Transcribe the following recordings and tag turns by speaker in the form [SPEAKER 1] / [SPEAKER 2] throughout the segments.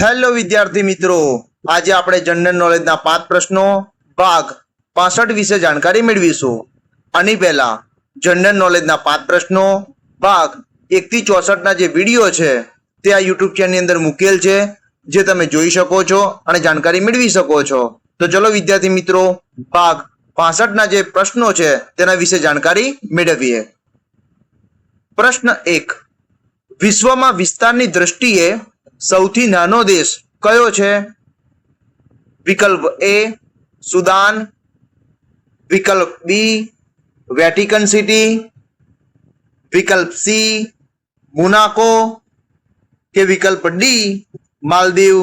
[SPEAKER 1] Hello વિદ્યાર્થી મિત્રો, આજે આપણે જનરલ નોલેજના પાંચ પ્રશ્નો, ભાગ પાસઠ વિશે જાણકારી મેળવીશું. આની પહેલા જનરલ નોલેજના પાંચ પ્રશ્નો, ભાગ એકથી ચોસઠના જે વીડિયો છે, તે આ યુટ્યુબ ચેનલની અંદર મૂકેલ છે, જે તમે જોઈ શકો છો અને જાણકારી મેળવી શકો છો. તો ચલો વિદ્યાર્થી મિત્રો, ભાગ પાસઠના જે પ્રશ્નો છે, તેના વિશે જાણકારી મેળવીએ. પ્રશ્ન એક, વિશ્વમાં વિસ્તારની દ્રષ્ટિએ સૌથી નાનો દેશ કયો છે? વિકલ્પ એ સુદાન. વિકલ્પ બી વેટિકન સિટી. વિકલ્પ સી મુનાકો. કે વિકલ્પ ડી માલદીવ.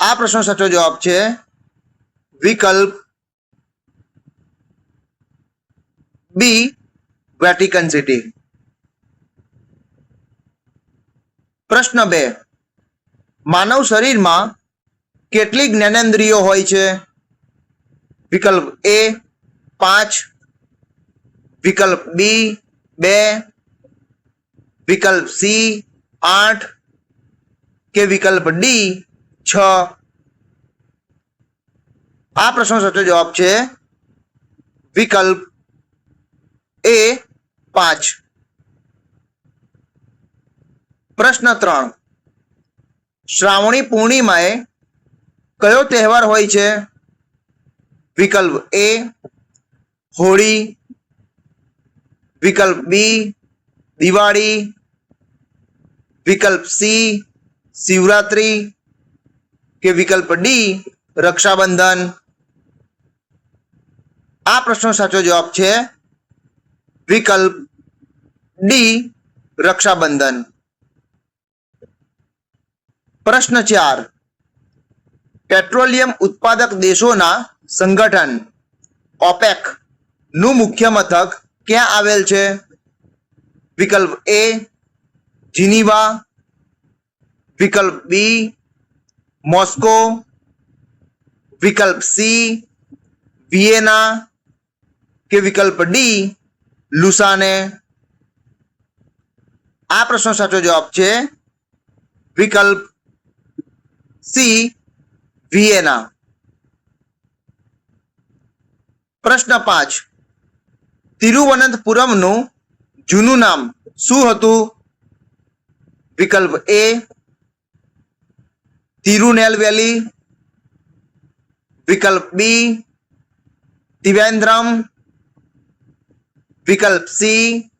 [SPEAKER 1] આ પ્રશ્નો સાચો જવાબ છે વિકલ્પ બી વેટિકન સિટી. પ્રશ્ન બે. માનવ શરીરમાં કેટલી જ્ઞાનેન્દ્રિયો હોય છે? વિકલ્પ એ, પાંચ. વિકલ્પ બી, બે. વિકલ્પ સી, આઠ. કે વિકલ્પ ડી, છ. આ પ્રશ્નો સાચો જવાબ છે વિકલ્પ એ, પાંચ. પ્રશ્ન ત્રણ. શ્રાવણી પૂર્ણિમાએ કયો તહેવાર હોય છે? વિકલ્પ એ, હોળી. વિકલ્પ બી, દિવાળી. વિકલ્પ સી, શિવરાત્રી. કે વિકલ્પ ડી, રક્ષાબંધન. આ પ્રશ્નો સાચો જવાબ છે વિકલ્પ ડી, રક્ષાબંધન. પ્રશ્ન ચાર. પેટ્રોલિયમ ઉત્પાદક દેશોના સંગઠન, ઓપેક, નું મુખ્ય મથક ક્યાં આવેલ છે? વિકલ્પ એ, જીનીવા. વિકલ્પ બી, મોસ્કો. વિકલ્પ સી, વિયેના. કે વિકલ્પ ડી, લુસાને. આ પ્રશ્નો સાચો જવાબ છે વિકલ્પ સી વિયેના. પ્રશ્ન પાંચ. તિરુવનંતપુરમનું જૂનું નામ શું હતું? વિકલ્પ એ તિરુનેલવેલી વિકલ્પ બી ત્રિવેન્દ્રમ વિકલ્પ સી,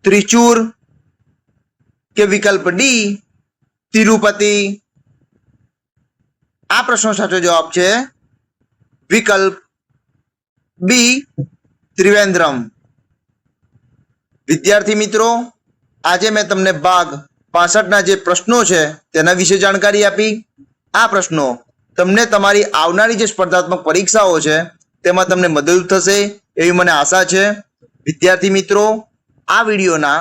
[SPEAKER 1] ત્રિચુર. કે વિકલ્પ ડી, તિરુપતિ. આ પ્રશ્નો સાચો જવાબ છે વિકલ્પ બી ત્રિવેન્દ્રમ. વિદ્યાર્થી મિત્રો, આજે મેં તમને ભાગ પાસઠના જે પ્રશ્નો છે તેના વિશે જાણકારી આપી. આ પ્રશ્નો તમને તમારી આવનારી જે સ્પર્ધાત્મક પરીક્ષાઓ છે તેમાં તમને મદદ થશે એવી મને આશા છે. વિદ્યાર્થી મિત્રો, આ વિડીયોના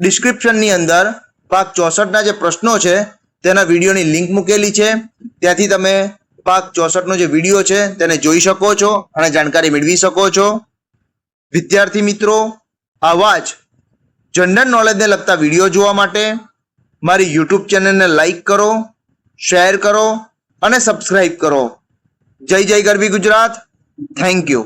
[SPEAKER 1] ડિસ્ક્રિપ્શનની અંદર ભાગ ચોસઠના જે પ્રશ્નો છે તેના વિડીયોની લિંક મૂકેલી છે. ત્યાંથી તમે પાક ચોસઠનો જે વીડિયો છે તેને જોઈ શકો છો અને જાણકારી મેળવી શકો છો. વિદ્યાર્થી મિત્રો, આવા જ જનરલ નોલેજને લગતા વીડિયો જોવા માટે મારી યુટ્યુબ ચેનલને લાઈક કરો શેર કરો અને સબસ્ક્રાઈબ કરો. જય જય ગરવી ગુજરાત. Thank you